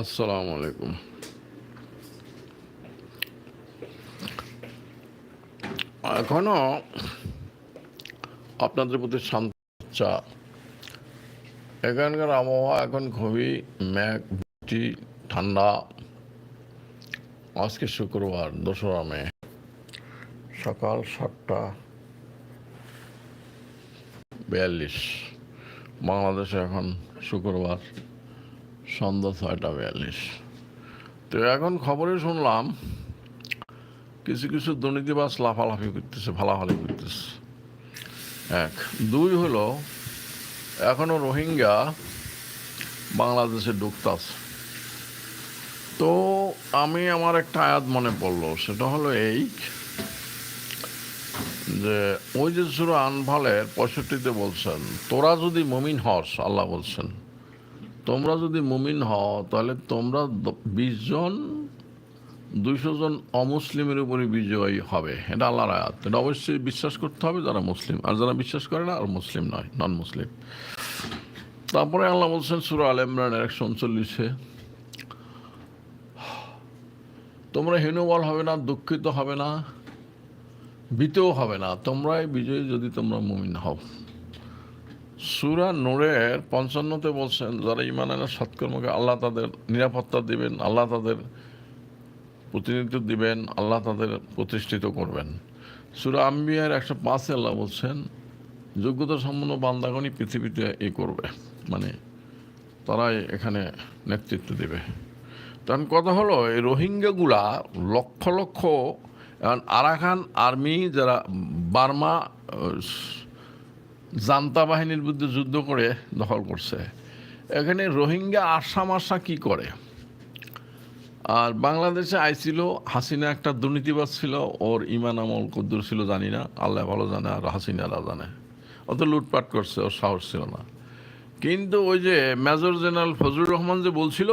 আসসালামু আলাইকুম। এখনও আপনাদের প্রতি শান্ত এখানকার আবহাওয়া এখন খুবই ম্যাঘ বৃষ্টি, ঠান্ডা। আজকে শুক্রবার, দোসরা মে। সকাল সাতটা বিয়াল্লিশ। বাংলাদেশে এখন শুক্রবার। সন্ধ্যা ছয়টা বিয়াল্লিশ। তো এখন খবরে শুনলাম, কিছু কিছু দুর্নীতিবাস লাফালাফি করতেছে ফালাফালি করতেছে। এক। দুই হলো, এখনও রোহিঙ্গা বাংলাদেশে ঢুকতাছে তো আমি আমার একটা আয়াত মনে পড়ল, সেটা হলো এই যে, ওই যে সুরা আনফালের পঁয়ষট্টিতে বলছেন, তোরা যদি মমিন হস, আল্লাহ বলছেন তোমরা যদি মুমিন হও, তাহলে তোমরা বিশ জন, দুইশো জন অমুসলিমের উপরে বিজয়ী হবে। এটা আল্লাহর আয়াত। এটা অবশ্যই বিশ্বাস করতে হবে যারা মুসলিম। আর যারা বিশ্বাস করে না, আর মুসলিম নয় নন মুসলিম তারপরে আল্লাহ বলছেন সুরা আল ইমরানের একশো উনচল্লিশে, তোমরা হীনবল হবে না, দুঃখিত হবে না, ভীতও হবে না। তোমরাই বিজয়ী যদি তোমরা মুমিন হও। সুরা নূরের পঞ্চান্নতে বলছেন, যারা ইমান আনে সৎকর্মকে আল্লাহ তাদের নিরাপত্তা দিবেন, আল্লাহ তাদের প্রতিনিধিত্ব দিবেন, আল্লাহ তাদের প্রতিষ্ঠিত করবেন। সুরা আম্বিয়ার একশো পাঁচে আল্লাহ বলছেন, যোগ্যতা সম্পন্ন বান্দাগণই পৃথিবীতে এ করবে মানে তারাই এখানে নেতৃত্ব দেবে। তখন কথা হলো, এই রোহিঙ্গাগুলা লক্ষ লক্ষ আরাকান আর্মি যারা বার্মা জান্তা বাহিনীর বিরুদ্ধে যুদ্ধ করে দখল করছে। এখানে রোহিঙ্গা আশা মাসা কি করে? আর বাংলাদেশে আইছিল, হাসিনা একটা দুর্নীতিবাজ ছিল, ওর ইমান আমল কদ্দুর ছিল, জানি না। আল্লাহ ভালো জানে আর হাসিনারা জানে। অত লুটপাট করছে, ওর সাহস ছিল না। কিন্তু ওই যে মেজর জেনারেল ফজলুর রহমান যে বলছিল,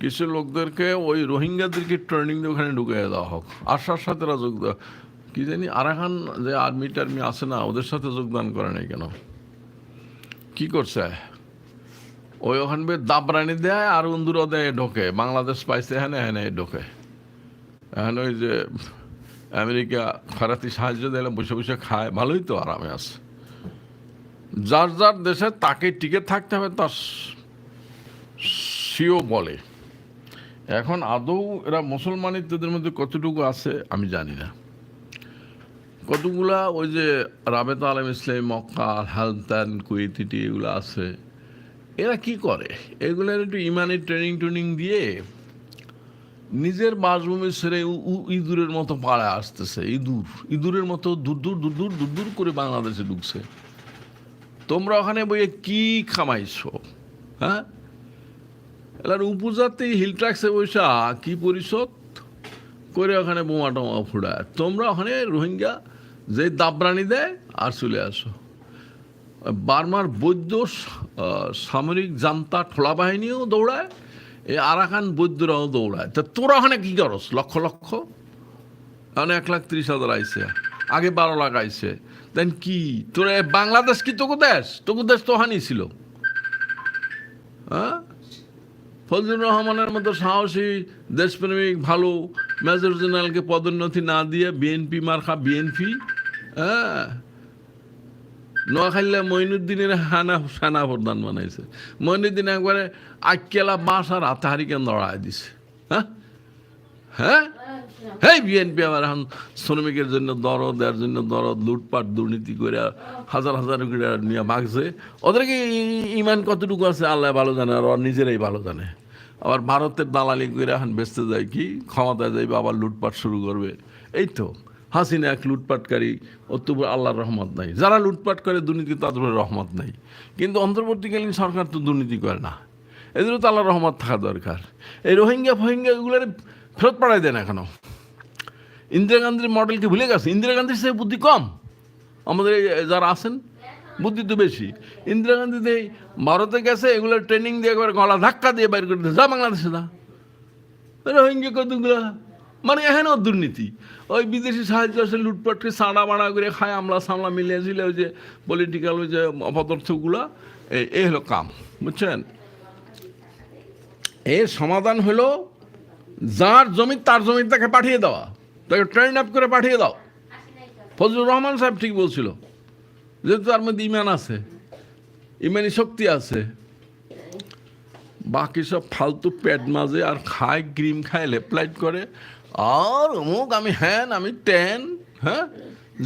কিছু লোকদেরকে ওই রোহিঙ্গাদেরকে ট্রেনিং দিয়ে ওখানে ঢুকে দেওয়া হোক। আশার সাথে যোগ দেওয়া কি জানি আরাকান যে আর্মি টার্মি আছে না, ওদের সাথে যোগদান করে নাই কেন? কি করছে? ওই ওখান বে দাবরানি দেয় আর উন্দুরও দেয় ঢোকে। বাংলাদেশ পাইছে হ্যাঁ হ্যাঁ ঢোকে। এখন ওই যে আমেরিকা খরাতি সাহায্য দিলে বসে বসে খায়, ভালোই তো আরামে আছে। যার যার দেশে তাকে টিকে থাকতে হবে, তার সিও বলে। এখন আদৌ এরা মুসলমানিত্বদের মধ্যে কতটুকু আছে, আমি জানি না। কতগুলা ওই যে রাবেতা আলম ইসলাম মক্কা হালতান কুয়েতিটি এগুলো আছে, এরা কি করে? এগুলোর একটু ইমানের ট্রেনিং ট্রেনিং দিয়ে নিজের বাসভূমি ছেড়ে ইঁদুরের মতো পাড়ায় আসতেছে, ইঁদুর, ইঁদুরের মতো দূর দূর দূর দূর দূর দূর করে বাংলাদেশে ঢুকছে। তোমরা ওখানে বইয়ে কি খামাইছো? হ্যাঁ? এলার উপজাতি হিল ট্যাক্সে বৈশা কি পরিশোধ? করে ওখানে বোমা টোমা ফুড়ায় তোমরা ওখানে রোহিঙ্গা যে দাবরানি দেয় আর চলে আসো। বার্মার বৈদ্য সামরিক জান্তা ঠোলা বাহিনীও দৌড়ায় এই আরাকান বৈদ্যরাও দৌড়ায়। তা তোরা ওখানে কী করস? লক্ষ লক্ষ? মানে এক লাখ ত্রিশ হাজার আইসে আগে বারো লাখ আইসে দেন কি? তোরা বাংলাদেশ কি তোকে দেশ? তোকে দেশ তো হানি ছিল। হ্যাঁ? ফজলুর রহমানের মতো সাহসী, দেশপ্রেমিক, ভালো, মেজর জেনারেলকে পদোন্নতি না দিয়ে বিএনপি মার্কা বিএনপি হ্যাঁ। নোয়াখালীতে মঈনুদ্দিনের হানা, সেনা প্রধান বানাইছে। মঈনুদ্দিন একবারে আক্কেলা বাঁশ আর হাতে হারিকেন দড়ায় দিছে। হ্যাঁ? হ্যাঁ? হেই, বিএনপি আমার এখন শ্রমিকের জন্য দরদ দেওয়ার জন্য দরদ, লুটপাট, দুর্নীতি করে হাজার হাজার নিয়ে ভাগছে। ওদেরকে ইমান কতটুকু আছে? আল্লাহ ভালো জানে আর নিজেরাই ভালো জানে। আবার ভারতের দালালি করে এখন বেচতে যায় কি? ক্ষমতায় যাইবে, আবার লুটপাট শুরু করবে। এই তো। হাসিনা এক লুটপাটকারী ওর তো আল্লাহর রহমত নাই। যারা লুটপাট করে দুর্নীতি, তাদের রহমত নাই। কিন্তু অন্তর্বর্তীকালীন সরকার তো দুর্নীতি করে না। এদেরও তো আল্লাহর রহমত থাকা দরকার। এই রোহিঙ্গা ফোহিঙ্গা এগুলোর ফেরত পাঠাই দেন এখনও ইন্দিরা গান্ধীর মডেলকে ভুলে গেছে? ইন্দিরা গান্ধীর সে বুদ্ধি কম। আমাদের যারা আছেন, বুদ্ধি তো বেশি। ইন্দিরা গান্ধী এই ভারতে গেছে এগুলো ট্রেনিং দিয়ে একবার গলা ধাক্কা দিয়ে বাইর করে যা বাংলাদেশে যা। রোহিঙ্গা কতগুলো মানে এখানেও দুর্নীতি। ওই বিদেশি সাহায্য আসে লুটপাটকে সাড়া বাড়া করে খায়, আমলা সামলা মিলিয়েছিল ওই যে পলিটিক্যাল ওই যে অপদার্থগুলো এই হলো কাম, বুঝছেন? এর সমাধান হলো যার জমি তার জমি তাকে পাঠিয়ে দেওয়া। তাকে ট্রেন আপ করে পাঠিয়ে দাও। ফজলুর রহমান সাহেব ঠিক বলছিল, যেহেতু তার মধ্যে ইমান আছে, ইমানি শক্তি আছে, বাকি সব ফালতু পেট মাঝে আর খায় ক্রিম খায়, লেপলাইট করে আর অমুক, আমি হ্যান, আমি টেন হ্যাঁ?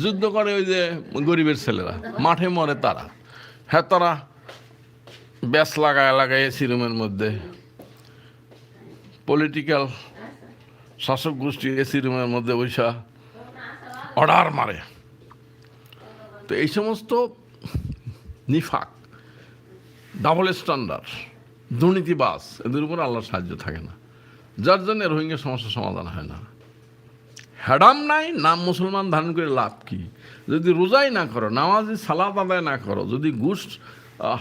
যুদ্ধ করে ওই যে গরিবের ছেলেরা, মাঠে মরে তারা। হ্যাঁ তারা ব্যাস লাগায় লাগায় এসি রুমের মধ্যে। পলিটিক্যাল শাসক গোষ্ঠী এসি রুমের মধ্যে বৈশা অর্ডার মারে। তো এই সমস্ত নিফাক ডাবল স্ট্যান্ডার্ড দুর্নীতিবাস এদের উপর আল্লাহর সাহায্য থাকে না। যার জন্য রোহিঙ্গা সমস্যার সমাধান হয় না। হ্যাডাম নাই, নাম মুসলমান ধারণ করে লাভ কি? যদি রোজাই না করো, নামাজি সালাদ আদায় না করো, যদি গুস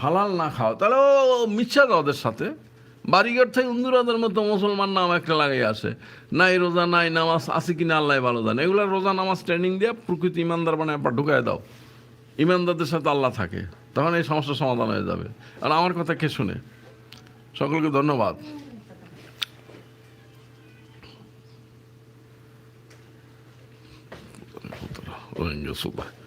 হালাল না খাও, তাহলে ও মিথ্যা ওদের সাথে। বাড়িঘর থেকে উন্দুরাদের মতো মুসলমান নাম একটা লাগাই আসে। নাই রোজা, নাই নামাজ, আছে কিনা আল্লাহ ভালো জানে। এগুলো রোজা, নামাজ, ট্রেনিং দিয়ে প্রকৃতি ইমানদার বানায় একবার ঢুকায় দাও। ইমানদারদের সাথে আল্লাহ থাকে, তখন এই সমস্যার সমাধান হয়ে যাবে। আর আমার কথা কে শুনে? সকলকে ধন্যবাদ। রোহিঙ্গা সুবাহ